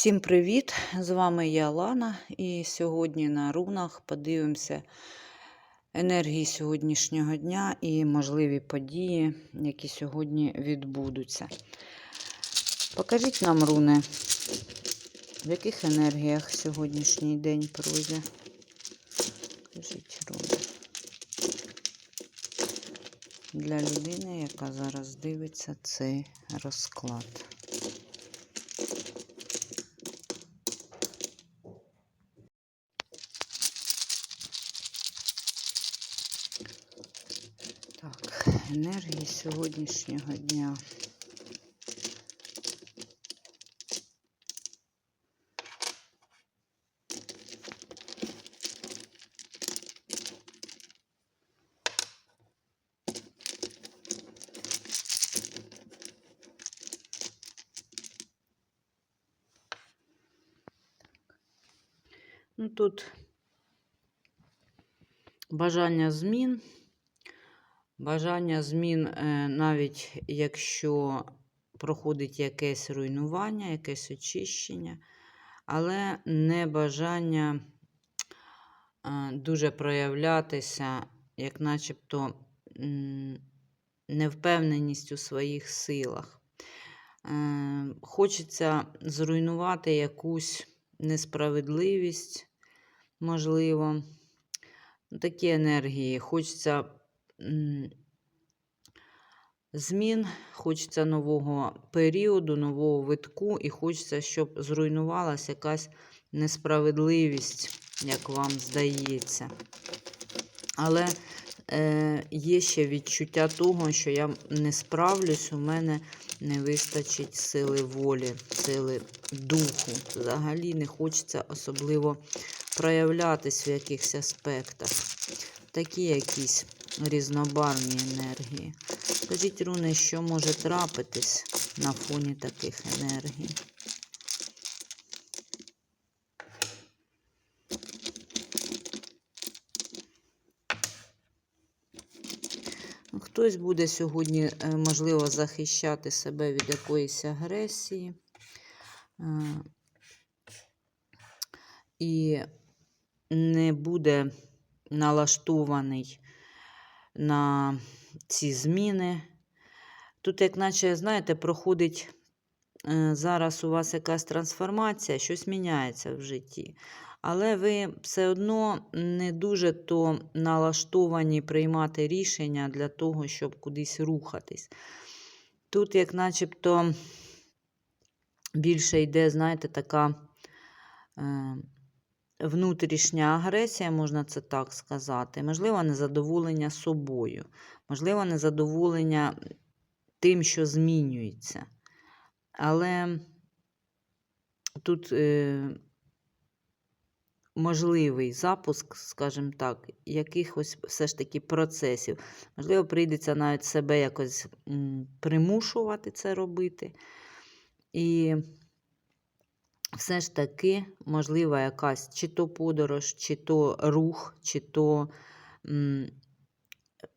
Всім привіт! З вами я Лана, і сьогодні на рунах подивимося енергії сьогоднішнього дня і можливі події, які сьогодні відбудуться. Покажіть нам руни, в яких енергіях сьогоднішній день пройде. Покажіть руни. Для людини, яка зараз дивиться цей розклад. Енергії сьогоднішнього дня. Ну, тут бажання змін. Бажання змін, е, навіть якщо проходить якесь руйнування, якесь очищення, але не бажання е, дуже проявлятися, як начебто невпевненість у своїх силах. Е, Хочеться зруйнувати якусь несправедливість, можливо. Такі енергії. Хочеться змін, хочеться нового періоду, нового витку, і хочеться, щоб зруйнувалася якась несправедливість, як вам здається. Але е, є ще відчуття того, що я не справлюсь, у мене не вистачить сили волі, сили духу. Взагалі не хочеться особливо проявлятись в якихось аспектах. Такі якісь різнобарвні енергії. Скажіть, руни, що може трапитись на фоні таких енергій? Хтось буде сьогодні, е, можливо, захищати себе від якоїсь агресії. Е, І не буде налаштований на ці зміни. Тут, як наче, знаєте, проходить е, зараз у вас якась трансформація, щось міняється в житті. Але ви все одно не дуже то налаштовані приймати рішення для того, щоб кудись рухатись. Тут, як начебто, більше йде, знаєте, така е, внутрішня агресія, можна це так сказати. Можливо, незадоволення собою, можливо, незадоволення тим, що змінюється. Але тут е, можливий запуск, скажімо так, якихось все ж таки процесів. Можливо, прийдеться навіть себе якось примушувати це робити. І все ж таки, можлива якась чи то подорож, чи то рух, чи то м,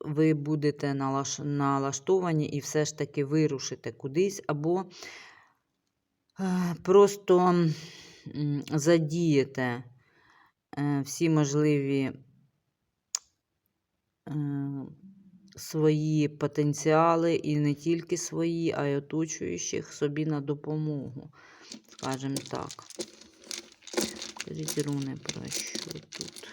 ви будете налаш... налаштовані і все ж таки вирушите кудись, або е, просто задієте е, всі можливі е, свої потенціали, і не тільки свої, а й оточуючих собі на допомогу, скажімо так. Скажіть руни про що тут.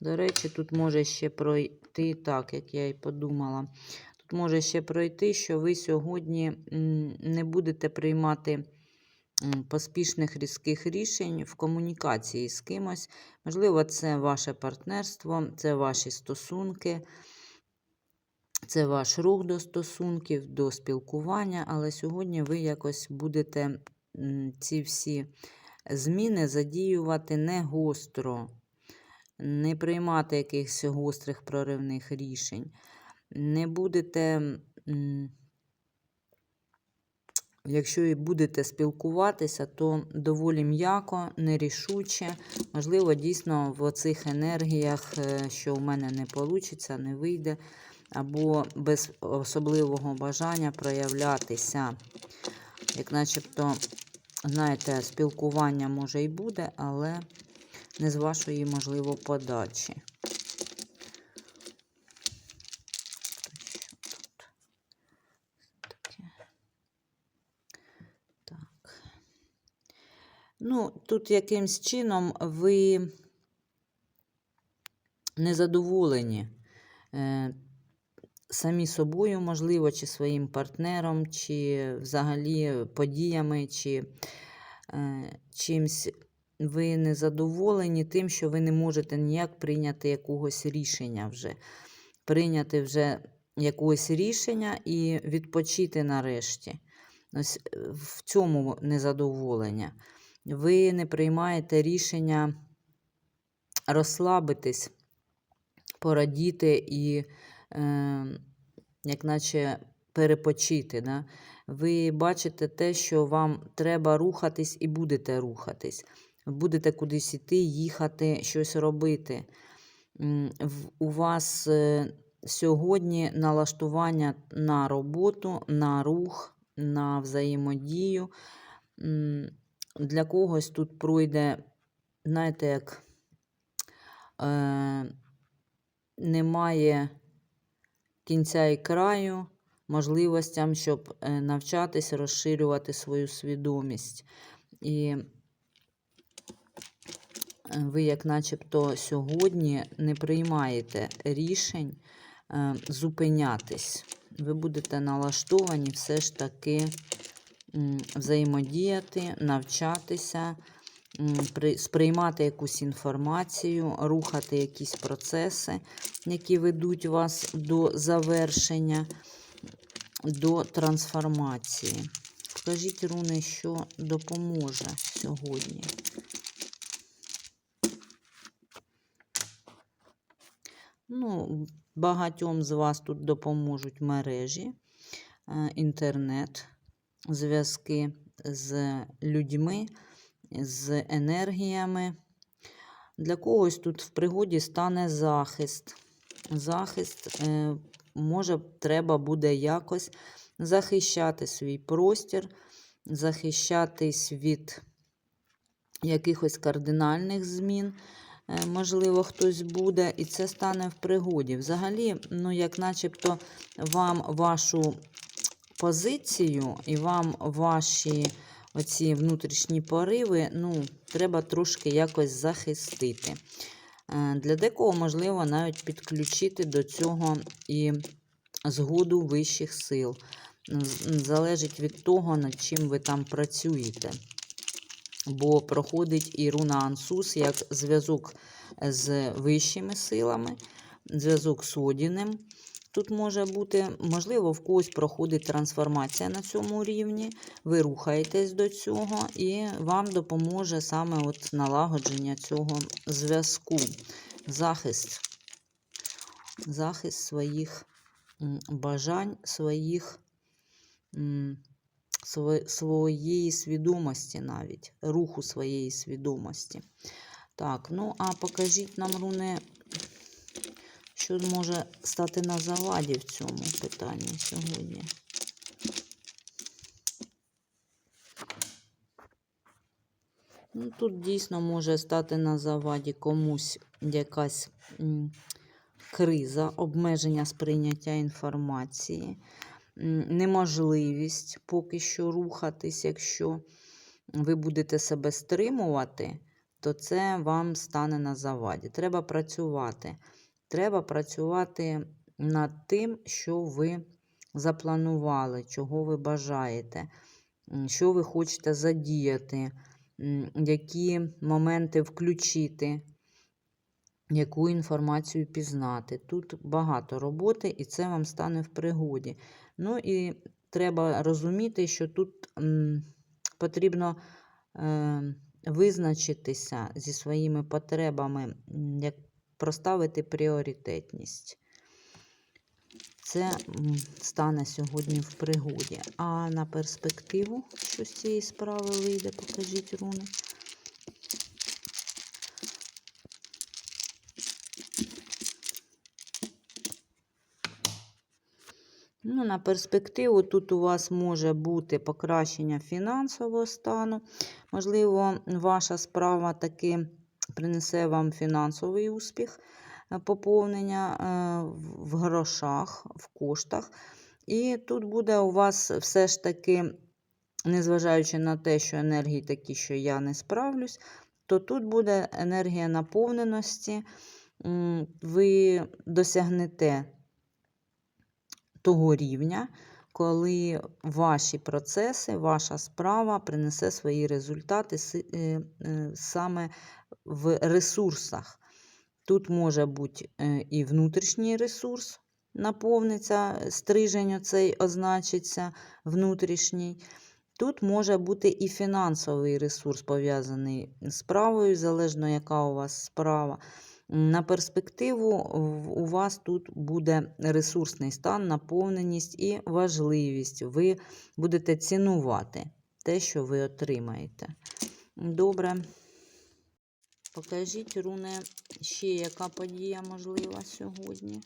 До речі, тут може ще пройти, так, як я і подумала. Тут може ще пройти, що ви сьогодні не будете приймати поспішних різких рішень в комунікації з кимось. Можливо, це ваше партнерство, це ваші стосунки, це ваш рух до стосунків, до спілкування, але сьогодні ви якось будете ці всі зміни задіювати не гостро не приймати якихось гострих проривних рішень. Не будете, якщо і будете спілкуватися, то доволі м'яко, нерішуче. Можливо, дійсно в цих енергіях, е, що в мене не вийде, не вийде, або без особливого бажання проявлятися. як начебто, знаєте, спілкування може і буде, але не з вашої, можливо, подачі. Так. Ну, тут якимсь чином ви незадоволені е, самі собою, можливо, чи своїм партнером, чи взагалі подіями, чи е, чимсь ви не задоволені тим, що ви не можете ніяк прийняти якогось рішення вже. Прийняти вже якогось рішення і відпочити нарешті. Ось е, в цьому незадоволення. Ви не приймаєте рішення розслабитись, порадіти і, як наче, перепочити. Да? Ви бачите те, що вам треба рухатись і будете рухатись. Будете кудись іти, їхати, щось робити. У вас е, сьогодні налаштування на роботу, на рух, на взаємодію. Для когось тут пройде, знаєте, як е, немає кінця і краю можливостям, щоб е, навчатись, розширювати свою свідомість. І е, ви, як начебто, сьогодні не приймаєте рішень е, зупинятись. Ви будете налаштовані все ж таки взаємодіяти, навчатися, сприймати якусь інформацію, рухати якісь процеси, які ведуть вас до завершення, до трансформації. Покажіть, руни, що допоможе сьогодні. Ну, багатьом з вас тут допоможуть мережі, е, інтернет, зв'язки з людьми, з енергіями. Для когось тут в пригоді стане захист. Захист, е, може, треба буде якось захищати свій простір, захищатись від якихось кардинальних змін. Е, Можливо, хтось буде, і це стане в пригоді. Взагалі, ну, як начебто вам вашу позицію і вам ваші оці внутрішні пориви, ну, треба трошки якось захистити. Е, Для декого, можливо, навіть підключити до цього і згоду вищих сил. Залежить від того, над чим ви там працюєте. Бо проходить і руна Ансус як зв'язок з вищими силами, зв'язок з Одіним. Тут може бути, можливо, в когось проходить трансформація на цьому рівні. Ви рухаєтесь до цього, і вам допоможе саме от налагодження цього зв'язку, захист, захист своїх бажань, своїх. своєї свідомості навіть, руху своєї свідомості. Так, ну а покажіть нам, руни, що може стати на заваді в цьому питанні сьогодні. Ну, тут дійсно може стати на заваді комусь якась криза, обмеження сприйняття інформації, неможливість поки що рухатись. Якщо ви будете себе стримувати, то це вам стане на заваді. Треба працювати. Треба працювати над тим, що ви запланували, чого ви бажаєте, що ви хочете задіяти, які моменти включити, яку інформацію пізнати. Тут багато роботи, і це вам стане в пригоді. Ну і треба розуміти, що тут м, потрібно е, визначитися зі своїми потребами, як проставити пріоритетність. Це стане сьогодні в пригоді. А на перспективу, що з цієї справи вийде, покажіть руни. Ну, на перспективу тут у вас може бути покращення фінансового стану. Можливо, ваша справа таки принесе вам фінансовий успіх, е, поповнення е, в- в грошах, в коштах. І тут буде у вас все ж таки, незважаючи на те, що енергії такі, що я не справлюсь, то тут буде енергія наповненості. Ви досягнете того рівня, коли ваші процеси, ваша справа принесе свої результати е, е, саме в ресурсах. Тут може бути е, і внутрішній ресурс, наповниться, стрижень оцей означиться внутрішній. Тут може бути і фінансовий ресурс пов'язаний з справою, залежно яка у вас справа. На перспективу у вас тут буде ресурсний стан, наповненість і важливість. Ви будете цінувати те, що ви отримаєте. Добре. Покажіть, Руне, ще яка подія можлива сьогодні.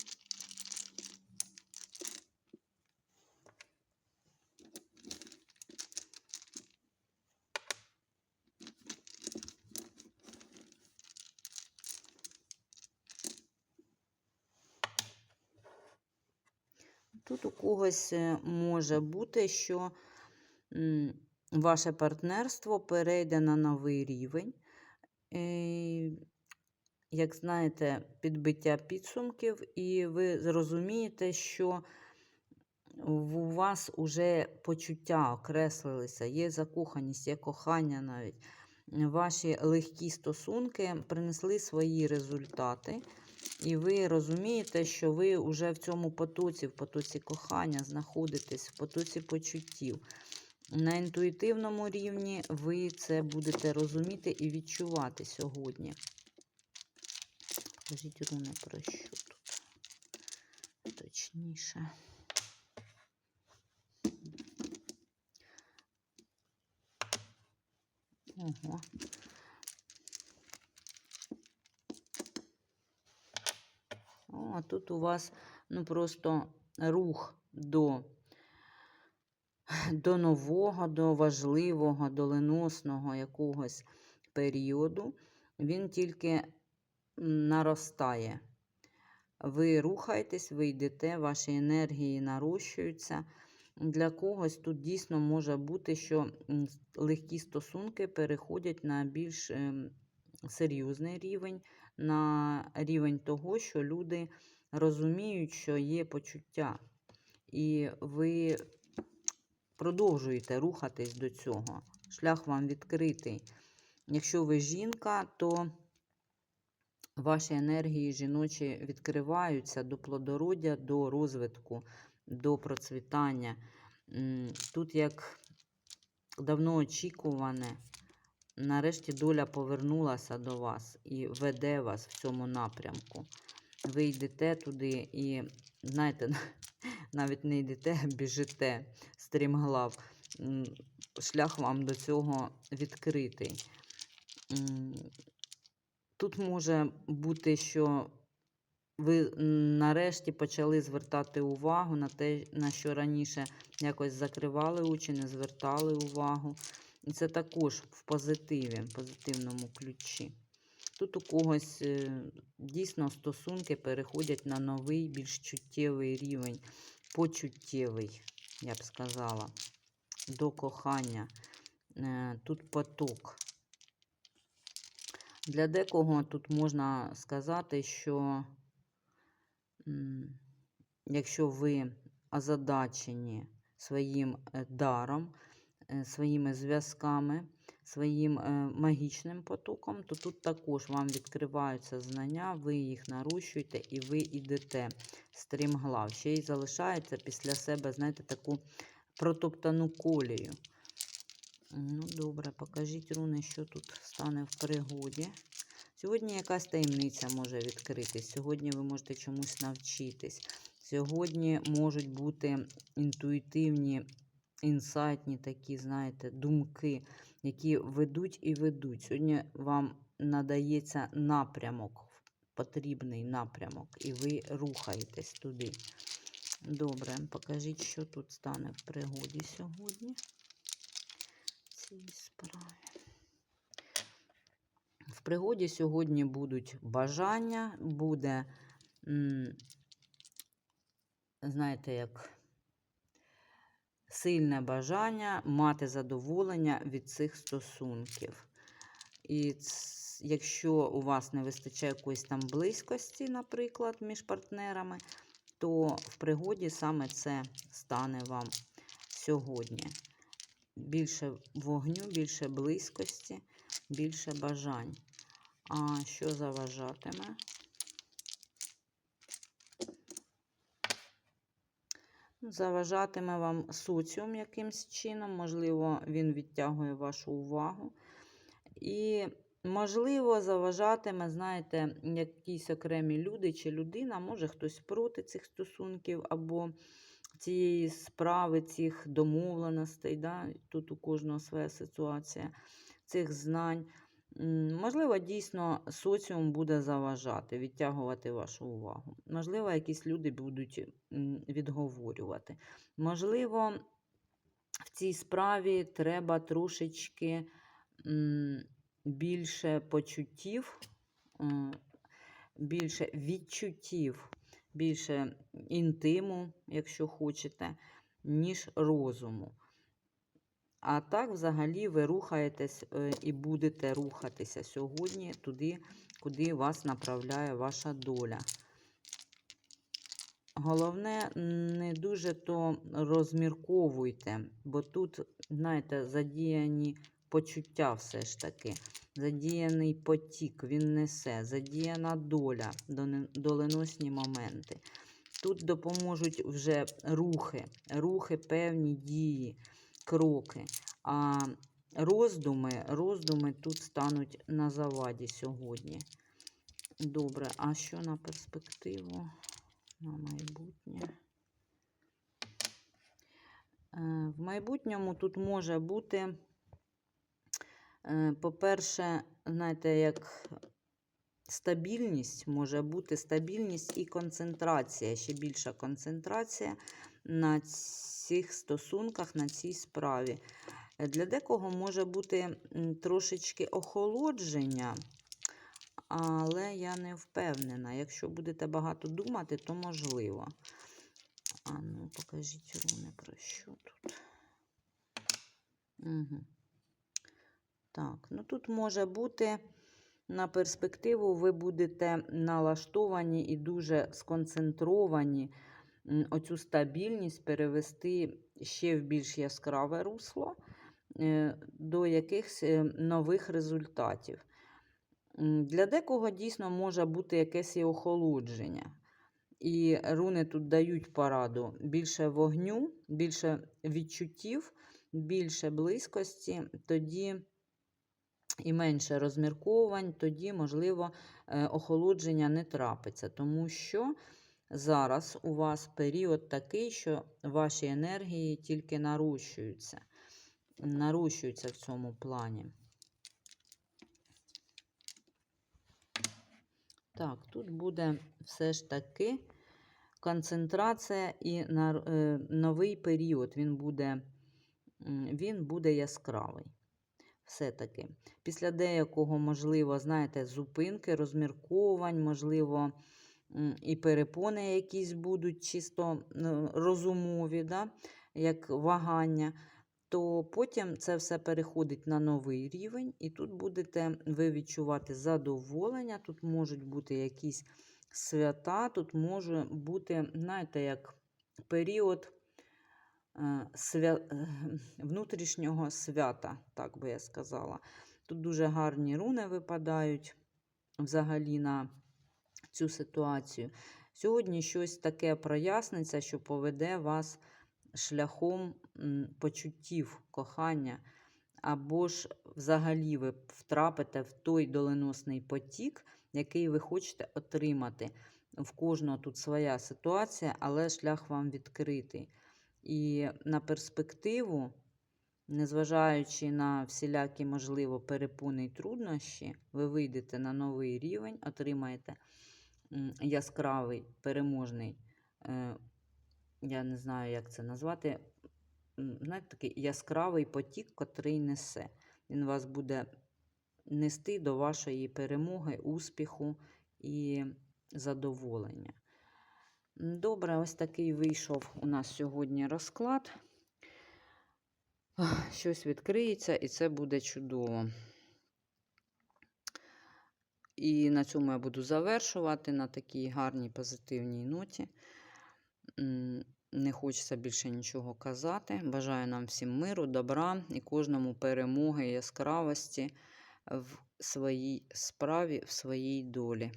Тут у когось е, може бути, що ваше партнерство перейде на новий рівень. Е, Як знаєте, підбиття підсумків, і ви зрозумієте, що у вас уже почуття окреслилися, є закоханість, є кохання навіть. Ваші легкі стосунки принесли свої результати. І ви розумієте, що ви вже в цьому потоці, в потоці кохання знаходитесь, в потоці почуттів. На інтуїтивному рівні ви це будете розуміти і відчувати сьогодні. Покажіть руни про що тут точніше. Ого а тут у вас ну просто рух до, до нового, до важливого, доленосного якогось періоду. Він тільки наростає. Ви рухаєтесь, ви йдете, ваші енергії нарощуються. Для когось тут дійсно може бути, що легкі стосунки переходять на більш ем, серйозний рівень, на рівень того, що люди розуміють, що є почуття. І ви продовжуєте рухатись до цього. Шлях вам відкритий. Якщо ви жінка, то ваші енергії жіночі відкриваються до плодородя, до розвитку, до процвітання. Тут як давно очікуване, нарешті доля повернулася до вас і веде вас в цьому напрямку. Ви йдете туди і, знаєте, навіть не йдете, а біжите стрімглав. Шлях вам до цього відкритий. Тут може бути, що ви нарешті почали звертати увагу на те, на що раніше якось закривали очі, не звертали увагу. І це також в позитиві, в позитивному ключі. Тут у когось е, дійсно стосунки переходять на новий, більш чуттєвий рівень, почуттєвий, я б сказала, до кохання. Е, Тут поток. Для декого тут можна сказати, що якщо ви озадачені своїм е, даром, своїми зв'язками, своїм е, магічним потоком, то тут також вам відкриваються знання, ви їх нарощуєте і ви йдете стрімглав. Ще й залишаєте після себе, знаєте, таку протоптану колію. Ну, добре, покажіть руни, що тут стане в пригоді. Сьогодні якась таємниця може відкритись. Сьогодні ви можете чомусь навчитись. Сьогодні можуть бути інтуїтивні, інсайтні такі, знаєте, думки, які ведуть і ведуть. Сьогодні вам надається напрямок, потрібний напрямок, і ви рухаєтесь туди. Добре, покажіть, що тут стане в пригоді сьогодні. Цій справі. В пригоді сьогодні будуть бажання, буде, знаєте, як сильне бажання мати задоволення від цих стосунків. І якщо у вас не вистачає якоїсь там близькості, наприклад, між партнерами, то в пригоді саме це стане вам сьогодні. Більше вогню, більше близькості, більше бажань. А що заважатиме? Заважатиме вам соціум якимсь чином, можливо, він відтягує вашу увагу. І, можливо, заважатиме, знаєте, якісь окремі люди чи людина, може хтось проти цих стосунків або цієї справи, цих домовленостей. Да? Тут у кожного своя ситуація, цих знань. Можливо, дійсно соціум буде заважати, відтягувати вашу увагу. Можливо, якісь люди будуть відговорювати. Можливо, в цій справі треба трошечки більше почуттів, більше відчуттів, більше інтиму, якщо хочете, ніж розуму. А так, взагалі, ви рухаєтесь е, і будете рухатися сьогодні туди, куди вас направляє ваша доля. Головне, не дуже то розмірковуйте, бо тут, знаєте, задіяні почуття все ж таки. Задіяний потік, він несе, задіяна доля, доленосні моменти. Тут допоможуть вже рухи, рухи, певні дії, кроки. А роздуми, роздуми тут стануть на заваді сьогодні. Добре, а що на перспективу? На майбутнє? Е, В майбутньому тут може бути, е, по-перше, знаєте, як стабільність, може бути стабільність і концентрація, ще більша концентрація на цих стосунках, на цій справі. Для декого може бути трошечки охолодження, але я не впевнена. Якщо будете багато думати, то можливо. А ну, покажіть руни про що тут. Угу. Так, ну тут може бути на перспективу, ви будете налаштовані і дуже сконцентровані оцю стабільність перевести ще в більш яскраве русло е, до якихось е, нових результатів. Для декого дійсно може бути якесь і охолодження. І руни тут дають пораду більше вогню, більше відчуттів, більше близькості, тоді і менше розмірковувань, тоді, можливо, е, охолодження не трапиться. Тому що зараз у вас період такий, що ваші енергії тільки нарощуються. Нарощуються в цьому плані. Так, тут буде все ж таки концентрація і е, новий період. Він буде, він буде яскравий. Все-таки. Після деякого, можливо, знаєте, зупинки, розмірковувань, можливо, і перепони якісь будуть чисто розумові, да? як вагання, то потім це все переходить на новий рівень, і тут будете ви відчувати задоволення, тут можуть бути якісь свята, тут може бути, знаєте, як період е, свя... е, внутрішнього свята, так би я сказала. Тут дуже гарні руни випадають взагалі на цю ситуацію. Сьогодні щось таке проясниться, що поведе вас шляхом почуттів, кохання, або ж взагалі ви втрапите в той доленосний потік, який ви хочете отримати. В кожного тут своя ситуація, але шлях вам відкритий. І на перспективу, незважаючи на всілякі, можливо, перепони й труднощі, ви вийдете на новий рівень, отримаєте яскравий переможний е, я не знаю, як це назвати, знаєте, такий яскравий потік, котрий несе. Він вас буде нести до вашої перемоги, успіху і задоволення. Добре, ось такий вийшов у нас сьогодні розклад. Щось відкриється, і це буде чудово. І на цьому я буду завершувати на такій гарній позитивній ноті. Не хочеться більше нічого казати. Бажаю нам всім миру, добра і кожному перемоги, яскравості в своїй справі, в своїй долі.